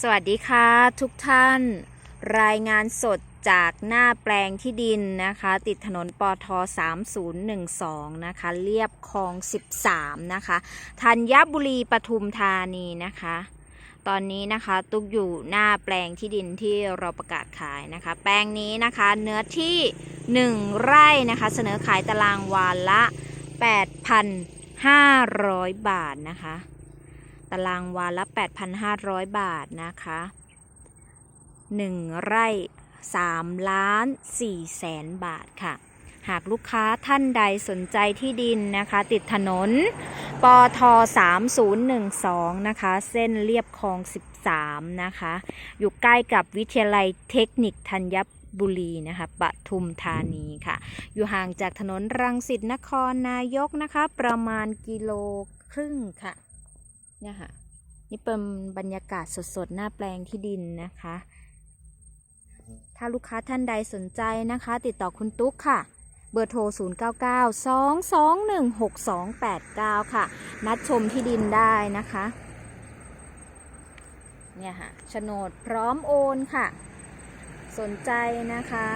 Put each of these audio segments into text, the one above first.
สวัสดีค่ะทุกท่าน รายงานสดจากหน้าแปลงที่ดินนะคะ ติดถนนปท3012 นะคะ เรียบคลอง 13 นะคะธัญบุรีปทุมธานีนะคะ ตอนนี้นะคะตุกอยู่หน้าแปลงที่ดินที่เราประกาศขายนะคะ แปลงนี้นะคะเนื้อที่ 1 ไร่นะคะ เสนอขายตารางวาละ 8,500 บาทนะคะ ตารางวาละ 8,500 บาทนะคะ 1 ไร่ 3 ล้าน4แสนบาทค่ะ หากลูกค้าท่านใดสนใจที่ดินนะคะ ติดถนนปท3012 นะคะ เส้นเรียบคลอง 13 นะคะ อยู่ใกล้กับวิทยาลัยเทคนิคธัญบุรีนะคะปทุมธานีค่ะ อยู่ห่างจากถนนรังสิตนครนายกนะคะ ประมาณกิโลครึ่งค่ะ เนี่ยค่ะ นี่เป็นบรรยากาศสดๆ หน้าแปลงที่ดินนะคะ ถ้าลูกค้าท่านใดสนใจนะคะ ติดต่อคุณตุ๊กค่ะ เบอร์โทร 0992216289 ค่ะ นัดชมที่ดินได้นะคะ เนี่ยค่ะโฉนดพร้อมโอนค่ะ สนใจนะคะ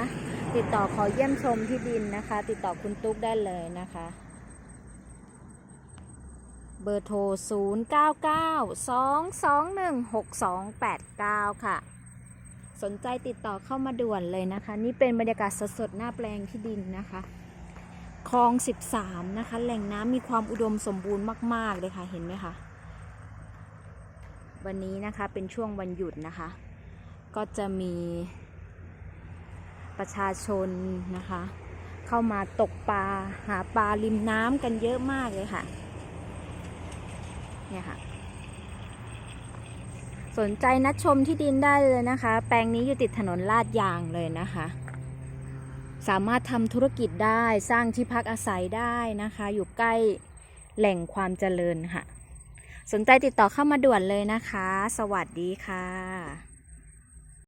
ติดต่อขอเยี่ยมชมที่ดินนะคะ ติดต่อคุณตุ๊กได้เลยนะคะ เบอร์โทร 0992216289 ค่ะ สนใจติดต่อเข้ามาด่วนเลยนะคะ นี่เป็นบรรยากาศสดๆ หน้าแปลงที่ดินนะคะคลอง 13 นะคะ แหล่งน้ำมีความอุดมสมบูรณ์มาก ๆ เลยค่ะ เห็นไหมคะ วันนี้นะคะเป็นช่วงวันหยุดนะคะ ก็จะมีประชาชนนะคะ เข้ามาตกปลาหาปลาริมน้ำกันเยอะมากเลยค่ะ เนี่ยค่ะสนใจนัดชมที่ดินได้เลยนะคะ แปลงนี้อยู่ติดถนนลาดยางเลยนะคะ สามารถทำธุรกิจได้สร้างที่พักอาศัยได้นะคะ อยู่ใกล้แหล่งความเจริญค่ะ สนใจติดต่อเข้ามาด่วนเลยนะคะ สวัสดีค่ะ